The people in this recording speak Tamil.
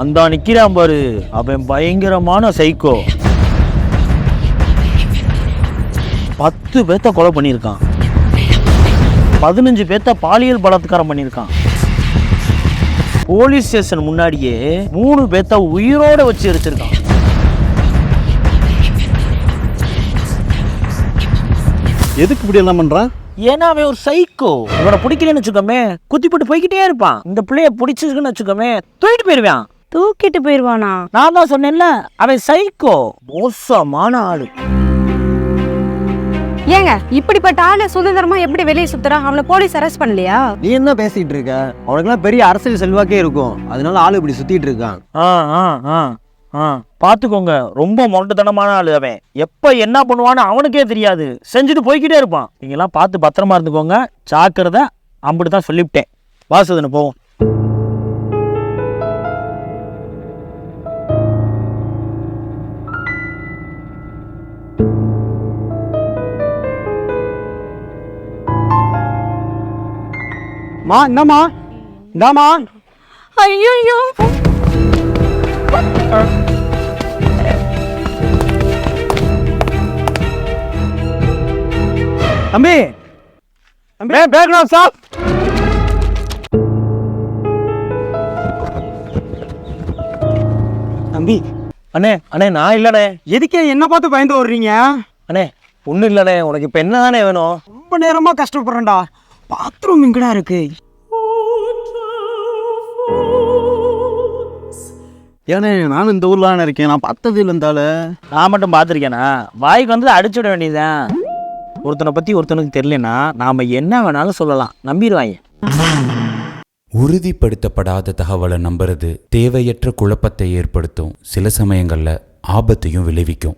அந்த நிக்கிறான் பாரு. அவன் பயங்கரமான சைக்கோ பத்து பேத்த கொலை பண்ணியிருக்கான். பதினஞ்சு பேத்த பாலியல் பலாத்காரம் பண்ணியிருக்கான். போலீஸ் ஸ்டேஷன் முன்னாடியே மூணு பேத்த உயிரோட வச்சு எரிச்சிருக்கான். எதுக்கு இப்படி எல்லாம் பண்றான் ஏன்னா அவன் ஒரு சைக்கோ இவனை பிடிக்கலன்னு வச்சுக்கோமே குத்தி போட்டு போய்கிட்டே இருப்பான். இந்த பிள்ளைய பிடிச்சிருக்குன்னு வச்சுக்கோமே தூக்கிட்டு போயிருவான். தூக்கிட்டு போயிடுவானா நான் தான் சொன்னேன்ல அவன் சைக்கோ மோசமான ஆளு. ஏங்க இப்படிப்பட்ட ஆளு சுதந்திரமா எப்படி வெளியே சுத்துறான் அவனை போலீஸ் அரெஸ்ட் பண்ணலையா? நீ என்ன பேசிட்டு இருக்க? அவனுக்குலாம் பெரிய அரசியல் செல்வாக்கே இருக்கும். அதனால ஆளு இப்படி சுத்திட்டு இருக்கான். ஆ ஆ ஆ ஆ. பார்த்துக்கோங்க ரொம்ப முரட்டுத்தனமான ஆளு அவன். எப்போ என்ன பண்ணுவான்னு அவனுக்கே தெரியாது. செஞ்சுட்டு போய்க்கிட்டே இருப்பான். நீங்களாம் பார்த்து பத்திரமா இருந்துக்கோங்க. ஜாக்கிரதை அப்படி தான் சொல்லிவிட்டேன். வாசுதனை போவோம். மா என்னம்மா இந்தாமா ஐயோ தம்பி. தம்பி. பேக்ரவுண்ட் ஸ்டாப் தம்பி. அண்ணே அண்ணே நான் இல்லைண்ணே. எதுக்கே என்ன பார்த்து பயந்து ஓடுறீங்க? அண்ணே ஒன்றும் இல்லைண்ணே. உனக்கு இப்போ என்ன தானே வேணும்? ரொம்ப நேரமா கஷ்டப்படுறேன்டா. பாத்ரூம் எங்கடா இருக்கு. ஏனே நானும் இந்த ஊர்ல இருக்கேன். நான் பார்த்தது இல்லை இருந்தால நான் மட்டும் பார்த்துருக்கேனா? வாய்க்கு வந்து அடிச்சு விட வேண்டியதுதான். ஒருத்தனை பற்றி ஒருத்தனுக்கு தெரியலனா நாம் என்ன வேணாலும் சொல்லலாம். நம்பிடுவாங்க. உறுதிப்படுத்தப்படாத தகவலை நம்புறது தேவையற்ற குழப்பத்தை ஏற்படுத்தும். சில சமயங்கள்ல ஆபத்தையும் விளைவிக்கும்.